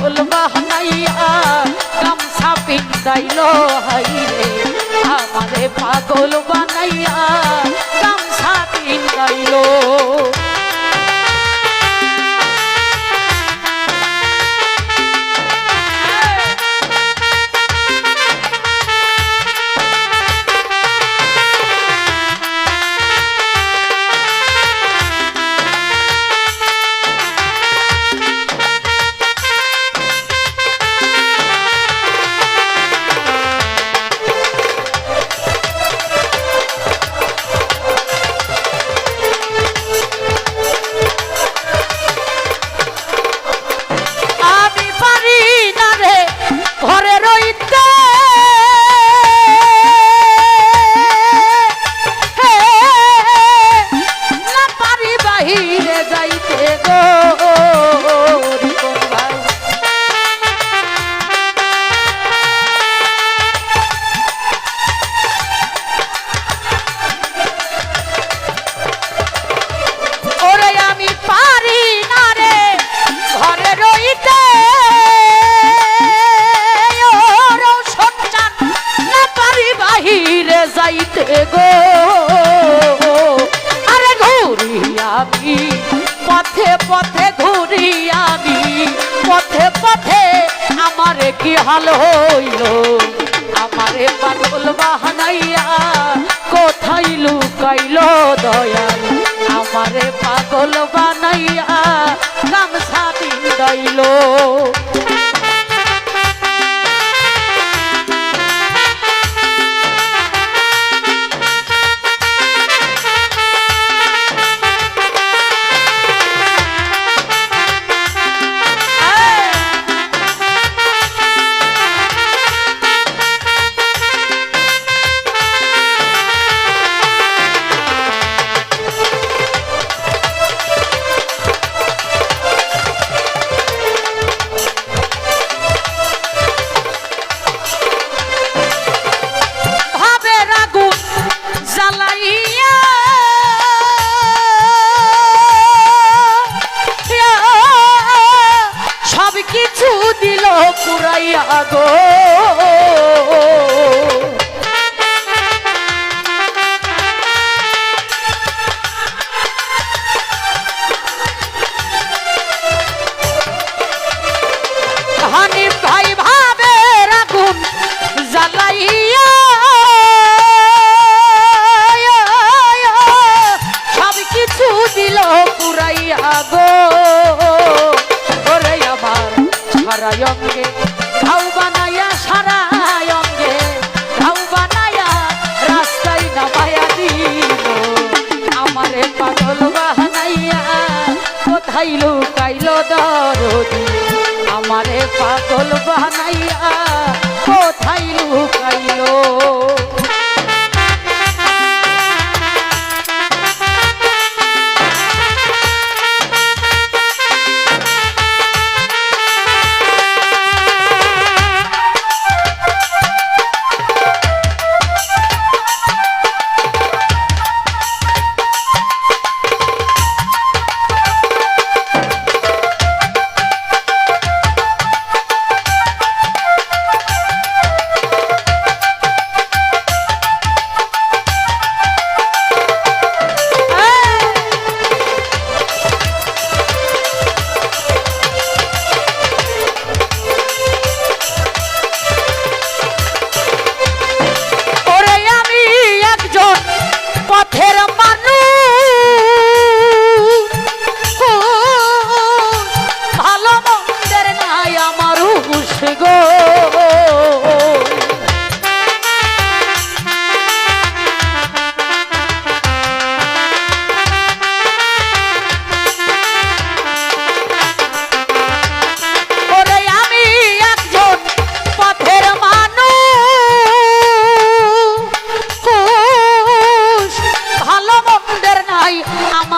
চুল বাহনাইয়া গামছা পিন্দাইল হাইরে। আমারে পাগল বানাইয়া গামছা পিন্দাইল কি হাল হইল। আমারে পাগল বাহানাইয়া কোথায় লুকাইল দয়া? ছু দিল পুরাইয়া গো।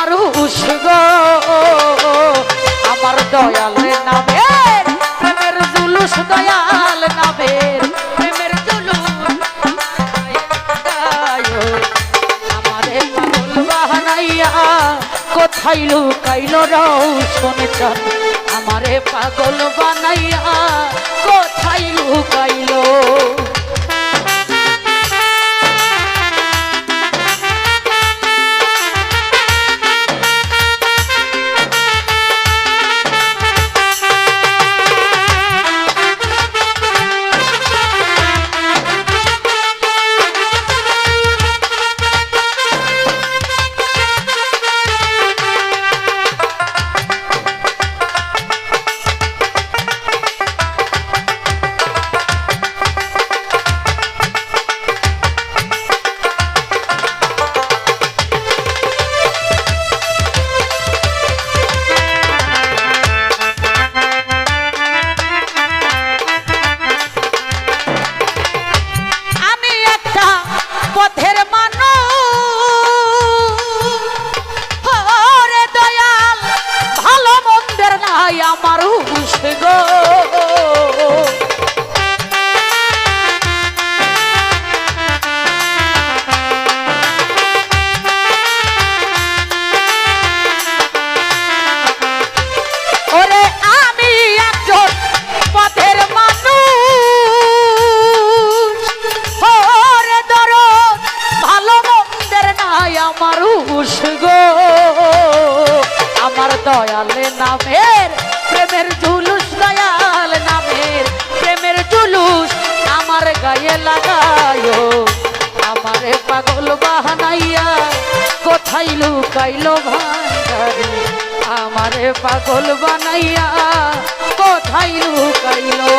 মানুষ গো। আমার দয়াল নামের, প্রেমের জুলুস দয়াল নামের। প্রেমের কোথায় লুকাইল রৌশন চান আমারে পাগল বানাইয়া কোথায় লুকাইল? আমার গো। আমার দয়ালে নামের, প্রেমের জুলুস দয়াল নামের, প্রেমের জুলুস আমার গায়ে লাগায় আমারে পাগল বাহানাইয়া কোথায় লুকাইলো ভান্ডারি? আমারে পাগল বানাইয়া কোথায় লুকাইলো?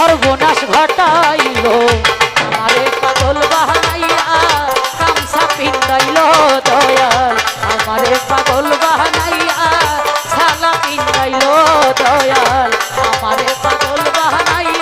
সর্বনাশ ঘটাইল। আরে পাগল বাহানাইয়া, কামসা পিন্দাইল দয়াল। আমারে পাগল বাহানাইয়া সালা পিন্দাইল দয়াল। আমারে পাগল বাহানাইয়া